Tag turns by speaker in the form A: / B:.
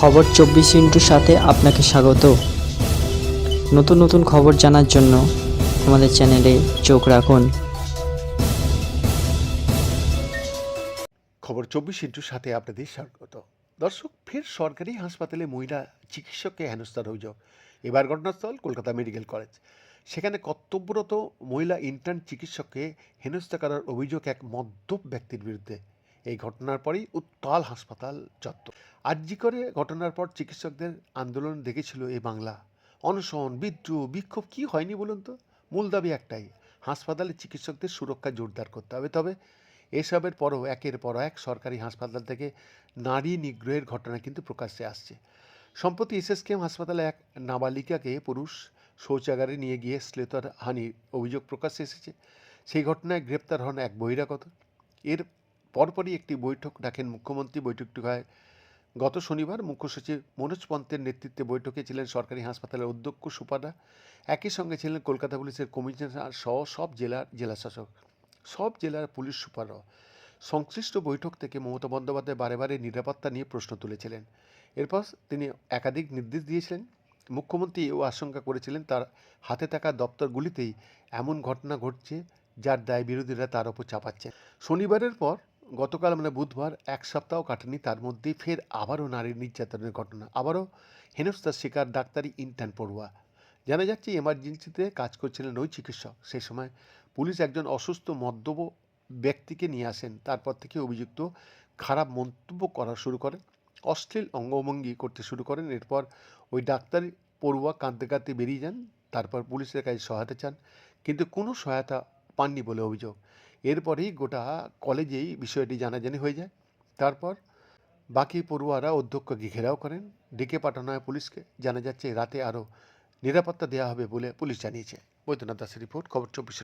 A: খবর চব্বিশ ইন্টুর সাথে আপনাকে স্বাগত। নতুন নতুন খবর জানার জন্য আমাদের চ্যানেলে চোখ রাখুন।
B: খবর চব্বিশ ইন্টুর সাথে আপনাদের স্বাগত। দর্শক, ফের সরকারি হাসপাতালে মহিলা চিকিৎসককে হেনস্থার অভিযোগ। এবার ঘটনাস্থল কলকাতা মেডিকেল কলেজ। সেখানে কর্তব্যরত মহিলা ইন্টার্ন চিকিৎসককে হেনস্থা করার অভিযোগ এক মদ্যপ ব্যক্তির বিরুদ্ধে। এই ঘটনার পরেই উত্তাল হাসপাতাল চত্বর। আর্জি করে ঘটনার পর চিকিৎসকদের আন্দোলন দেখেছিল এই বাংলা। অনশন, বিদ্রোহ, বিক্ষোভ কি হয়নি বলুন তো? মূল দাবি একটাই, হাসপাতালে চিকিৎসকদের সুরক্ষা জোরদার করতে হবে। তবে এসবের পরও একের পর এক সরকারি হাসপাতাল থেকে নারী নিগ্রহের ঘটনা কিন্তু প্রকাশ্যে আসছে। সম্প্রতি এসএসকেএম হাসপাতালে এক নাবালিকাকে পুরুষ শৌচাগারে নিয়ে গিয়ে শ্লেতার হানির অভিযোগ প্রকাশ্যে এসেছে। সেই ঘটনায় গ্রেপ্তার হন এক বহিরাগত। এর পরপরই একটি বৈঠক ডাকেন মুখ্যমন্ত্রী। বৈঠকটি হয় গত শনিবার। মুখ্য সচিব মনোজ পন্তের নেতৃত্বে বৈঠকে ছিলেন সরকারি হাসপাতালের অধ্যক্ষ সুপারা একই সঙ্গে ছিলেন কলকাতা পুলিশের কমিশনার সহ সব জেলার জেলাশাসক। সব জেলার পুলিশ সুপারও সংশ্লিষ্ট বৈঠক থেকে মমতা বন্দ্যোপাধ্যায় বারে বারে নিরাপত্তা নিয়ে প্রশ্ন তুলেছিলেন। এরপর তিনি একাধিক নির্দেশ দিয়েছিলেন। মুখ্যমন্ত্রী এও আশঙ্কা করেছিলেন, তার হাতে থাকা দপ্তরগুলিতেই এমন ঘটনা ঘটছে, যার দায় বিরোধীরা তার ওপর চাপাচ্ছেন শনিবারের পর গতকাল মানে বুধবার এক সপ্তাহ কাটেনি, তার মধ্যেই ফের আবারও নারী নির্যাতনের ঘটনা। আবারও হেনস্থার শিকার ডাক্তারি ইন্টার্ন পড়ুয়া। জানা যাচ্ছে এমার্জেন্সিতে কাজ করছিলেন ওই চিকিৎসক। সেই সময় পুলিশ একজন অসুস্থ মদ্যপ ব্যক্তিকে নিয়ে আসেন। তারপর থেকে অভিযুক্ত খারাপ মন্তব্য করা শুরু করেন, অশ্লীল অঙ্গভঙ্গি করতে শুরু করেন। এরপর ওই ডাক্তার পড়ুয়া কাঁদতে কাঁদতে বেরিয়ে যান। তারপর পুলিশের কাছে সহায়তা চান, কিন্তু কোনো সহায়তা পাননি বলে অভিযোগ। এরপরেই গোটা কলেজেই বিষয়টি জানাজানি হয়ে যায়। তারপর বাকি পড়ুয়ারা অধ্যক্ষকে ঘেরাও করেন। ডেকে পাঠানো হয় পুলিশকে জানা যাচ্ছে, রাতে আরও নিরাপত্তা দেওয়া হবে বলে পুলিশ জানিয়েছে। বৈদ্যনাথ দাসের রিপোর্ট, খবর চব্বিশ